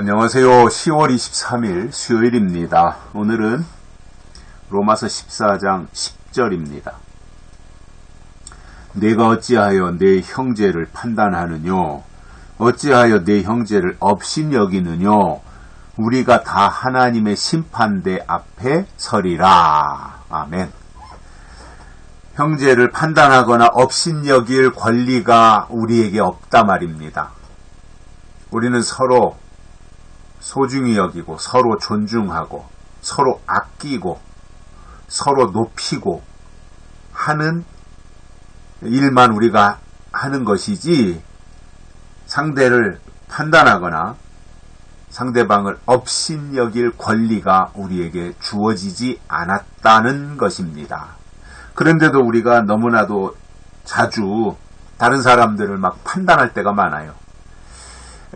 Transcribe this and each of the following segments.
안녕하세요. 10월 23일 수요일입니다. 오늘은 로마서 14장 10절입니다. 내가 어찌하여 내 형제를 판단하느뇨? 어찌하여 내 형제를 업신 여기느뇨? 우리가 다 하나님의 심판대 앞에 서리라. 아멘. 형제를 판단하거나 업신 여길 권리가 우리에게 없다 말입니다. 우리는 서로 소중히 여기고 서로 존중하고 서로 아끼고 서로 높이고 하는 일만 우리가 하는 것이지 상대를 판단하거나 상대방을 업신 여길 권리가 우리에게 주어지지 않았다는 것입니다. 그런데도 우리가 너무나도 자주 다른 사람들을 막 판단할 때가 많아요.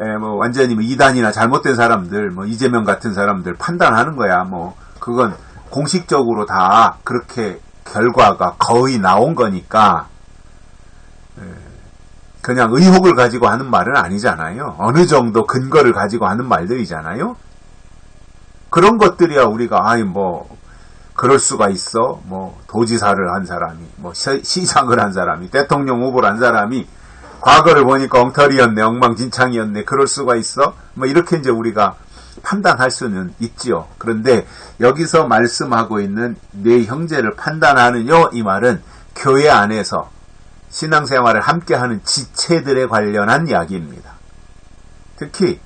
에, 뭐 완전히 뭐 이단이나 잘못된 사람들, 뭐 이재명 같은 사람들 판단하는 거야. 뭐 그건 공식적으로 다 그렇게 결과가 거의 나온 거니까 에, 그냥 의혹을 가지고 하는 말은 아니잖아요. 어느 정도 근거를 가지고 하는 말들이잖아요. 그런 것들이야 우리가 아이 뭐 그럴 수가 있어. 뭐 도지사를 한 사람이, 뭐 시장을 한 사람이, 대통령 후보를 한 사람이 과거를 보니까 엉터리였네, 엉망진창이었네, 그럴 수가 있어? 뭐 이렇게 이제 우리가 판단할 수는 있지요. 그런데 여기서 말씀하고 있는 내 형제를 판단하느뇨 이 말은 교회 안에서 신앙생활을 함께하는 지체들에 관련한 이야기입니다. 특히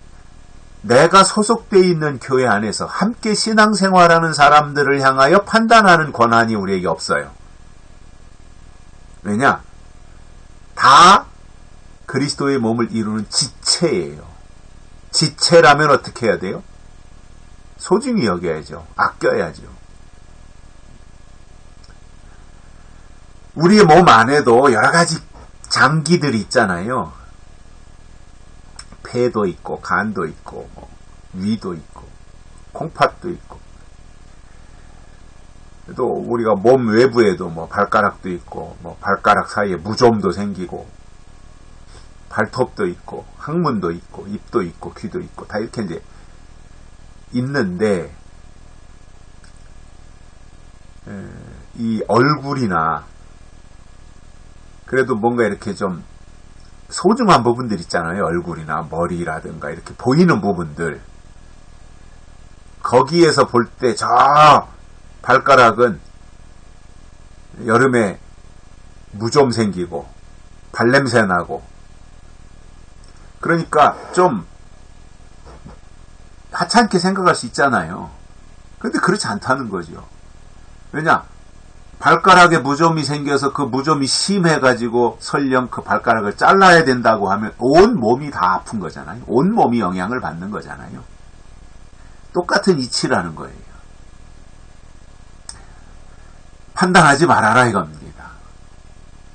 내가 소속되어 있는 교회 안에서 함께 신앙생활하는 사람들을 향하여 판단하는 권한이 우리에게 없어요. 왜냐? 다 그리스도의 몸을 이루는 지체예요. 지체라면 어떻게 해야 돼요? 소중히 여겨야죠. 아껴야죠. 우리의 몸 안에도 여러 가지 장기들이 있잖아요. 폐도 있고, 간도 있고, 뭐, 위도 있고, 콩팥도 있고. 또 우리가 몸 외부에도 뭐 발가락도 있고, 뭐 발가락 사이에 무좀도 생기고, 발톱도 있고 항문도 있고 입도 있고 귀도 있고 다 이렇게 이제 있는데 이 얼굴이나 그래도 뭔가 이렇게 좀 소중한 부분들 있잖아요. 얼굴이나 머리라든가 이렇게 보이는 부분들 거기에서 볼 때 저 발가락은 여름에 무좀 생기고 발냄새 나고 그러니까 좀 하찮게 생각할 수 있잖아요. 근데 그렇지 않다는 거죠. 왜냐? 발가락에 무좀이 생겨서 그 무좀이 심해가지고 설령 그 발가락을 잘라야 된다고 하면 온 몸이 다 아픈 거잖아요. 온 몸이 영향을 받는 거잖아요. 똑같은 이치라는 거예요. 판단하지 말아라 이겁니다.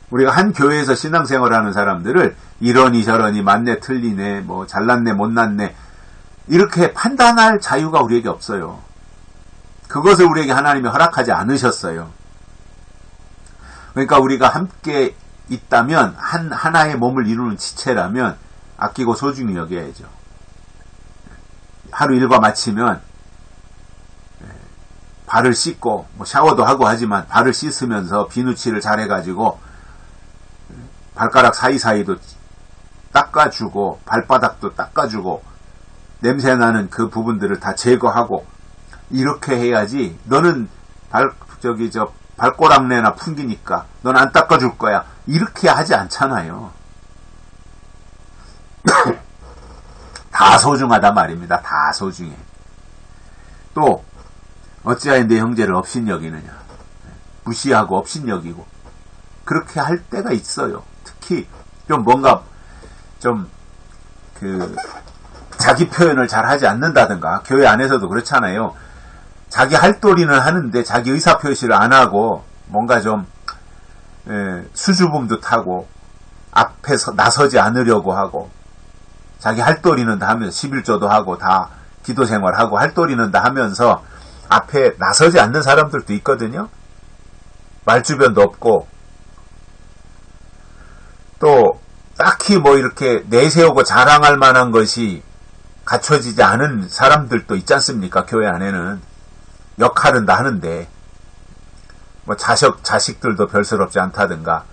우리가 한 교회에서 신앙생활하는 사람들을 이러니 저러니 맞네 틀리네 뭐 잘났네 못났네 이렇게 판단할 자유가 우리에게 없어요. 그것을 우리에게 하나님이 허락하지 않으셨어요. 그러니까 우리가 함께 있다면 한 하나의 몸을 이루는 지체라면 아끼고 소중히 여겨야죠. 하루 일과 마치면 예, 발을 씻고 뭐 샤워도 하고 하지만 발을 씻으면서 비누칠을 잘해가지고 발가락 사이사이도 닦아주고 발바닥도 닦아주고 냄새나는 그 부분들을 다 제거하고 이렇게 해야지 너는 발 저기 저 발꼬락내나 풍기니까 넌 안 닦아줄 거야 이렇게 하지 않잖아요. 다 소중하다 말입니다. 다 소중해. 또 어찌하여 내 형제를 업신 여기느냐 무시하고 업신 여기고 그렇게 할 때가 있어요. 특히 좀 뭔가 좀 그 자기 표현을 잘 하지 않는다든가 교회 안에서도 그렇잖아요. 자기 할도리는 하는데 자기 의사 표시를 안 하고 뭔가 좀 에, 수줍음도 타고 앞에서 나서지 않으려고 하고 자기 할도리는 다 하면서 11조도 하고 다 기도 생활하고 할도리는 다 하면서 앞에 나서지 않는 사람들도 있거든요. 말주변도 없고 또 딱히 뭐 이렇게 내세우고 자랑할 만한 것이 갖춰지지 않은 사람들도 있지 않습니까? 교회 안에는. 역할은 다 하는데. 뭐 자식 자식들도 별스럽지 않다든가.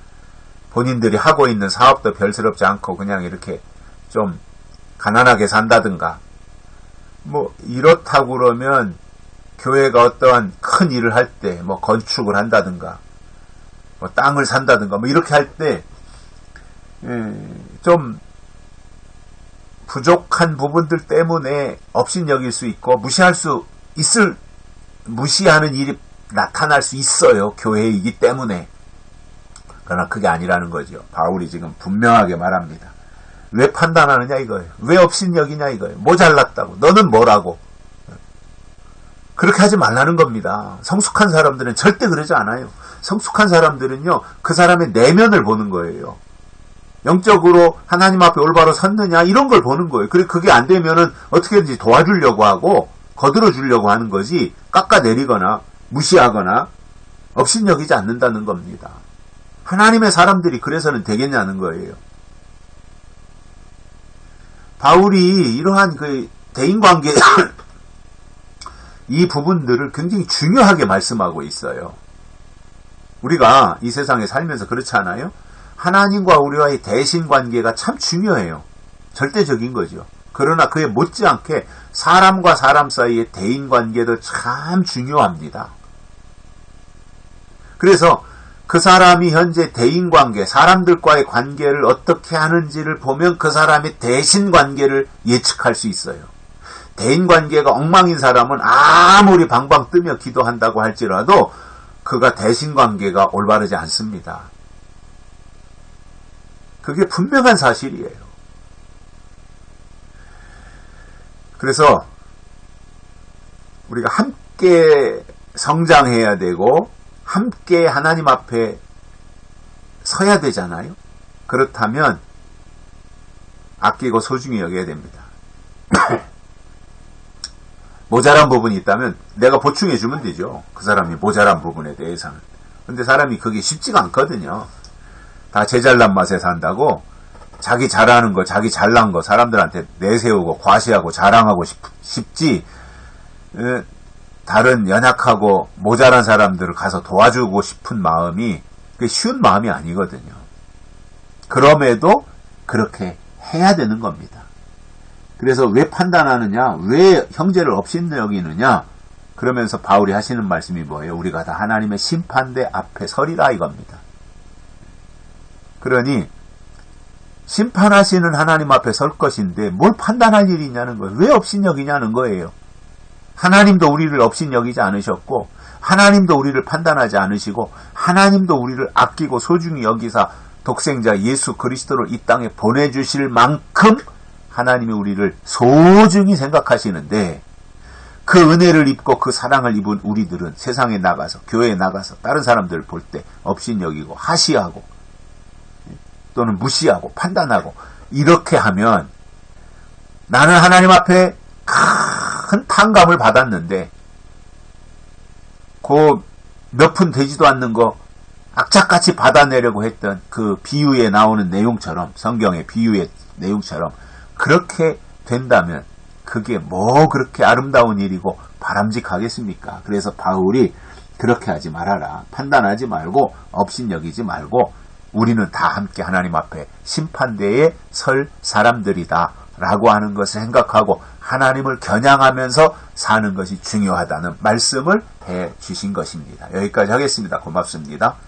본인들이 하고 있는 사업도 별스럽지 않고 그냥 이렇게 좀 가난하게 산다든가. 뭐 이렇다고 그러면 교회가 어떠한 큰 일을 할 때 뭐 건축을 한다든가. 뭐 땅을 산다든가. 뭐 이렇게 할 때 좀 부족한 부분들 때문에 업신여길 수 있고 무시할 수 있을 무시하는 일이 나타날 수 있어요. 교회이기 때문에. 그러나 그게 아니라는 거죠. 바울이 지금 분명하게 말합니다. 왜 판단하느냐 이거예요. 왜 업신여기냐 이거예요. 모잘랐다고. 너는 뭐라고. 그렇게 하지 말라는 겁니다. 성숙한 사람들은 절대 그러지 않아요. 성숙한 사람들은요, 그 사람의 내면을 보는 거예요. 영적으로 하나님 앞에 올바로 섰느냐, 이런 걸 보는 거예요. 그래, 그게 안 되면은 어떻게든지 도와주려고 하고, 거들어 주려고 하는 거지, 깎아내리거나, 무시하거나, 업신여기지 않는다는 겁니다. 하나님의 사람들이 그래서는 되겠냐는 거예요. 바울이 이러한 그 대인관계, 이 부분들을 굉장히 중요하게 말씀하고 있어요. 우리가 이 세상에 살면서 그렇지 않아요? 하나님과 우리와의 대신 관계가 참 중요해요. 절대적인 거죠. 그러나 그에 못지않게 사람과 사람 사이의 대인 관계도 참 중요합니다. 그래서 그 사람이 현재 대인 관계, 사람들과의 관계를 어떻게 하는지를 보면 그 사람의 대신 관계를 예측할 수 있어요. 대인 관계가 엉망인 사람은 아무리 방방 뜨며 기도한다고 할지라도 그가 대신 관계가 올바르지 않습니다. 그게 분명한 사실이에요. 그래서 우리가 함께 성장해야 되고 함께 하나님 앞에 서야 되잖아요. 그렇다면 아끼고 소중히 여겨야 됩니다. 모자란 부분이 있다면 내가 보충해 주면 되죠. 그 사람이 모자란 부분에 대해서는. 근데 사람이 그게 쉽지가 않거든요. 다 제잘난 맛에 산다고 자기 잘하는 거, 자기 잘난 거 사람들한테 내세우고 과시하고 자랑하고 싶, 지 다른 연약하고 모자란 사람들을 가서 도와주고 싶은 마음이 쉬운 마음이 아니거든요. 그럼에도 그렇게 해야 되는 겁니다. 그래서 왜 판단하느냐? 왜 형제를 업신 여기느냐? 그러면서 바울이 하시는 말씀이 뭐예요? 우리가 다 하나님의 심판대 앞에 서리라 이겁니다. 그러니 심판하시는 하나님 앞에 설 것인데 뭘 판단할 일이 있냐는 거예요. 왜 업신 여기냐는 거예요. 하나님도 우리를 업신 여기지 않으셨고 하나님도 우리를 판단하지 않으시고 하나님도 우리를 아끼고 소중히 여기사 독생자 예수 그리스도를 이 땅에 보내주실 만큼 하나님이 우리를 소중히 생각하시는데 그 은혜를 입고 그 사랑을 입은 우리들은 세상에 나가서 교회에 나가서 다른 사람들을 볼때 업신여기고 하시하고 또는 무시하고 판단하고 이렇게 하면 나는 하나님 앞에 큰 탕감을 받았는데 그 몇 푼 되지도 않는 거 악착같이 받아내려고 했던 그 비유에 나오는 내용처럼 성경의 비유의 내용처럼 그렇게 된다면 그게 뭐 그렇게 아름다운 일이고 바람직하겠습니까? 그래서 바울이 그렇게 하지 말아라. 판단하지 말고 업신여기지 말고 우리는 다 함께 하나님 앞에 심판대에 설 사람들이다. 라고 하는 것을 생각하고 하나님을 겨냥하면서 사는 것이 중요하다는 말씀을 해 주신 것입니다. 여기까지 하겠습니다. 고맙습니다.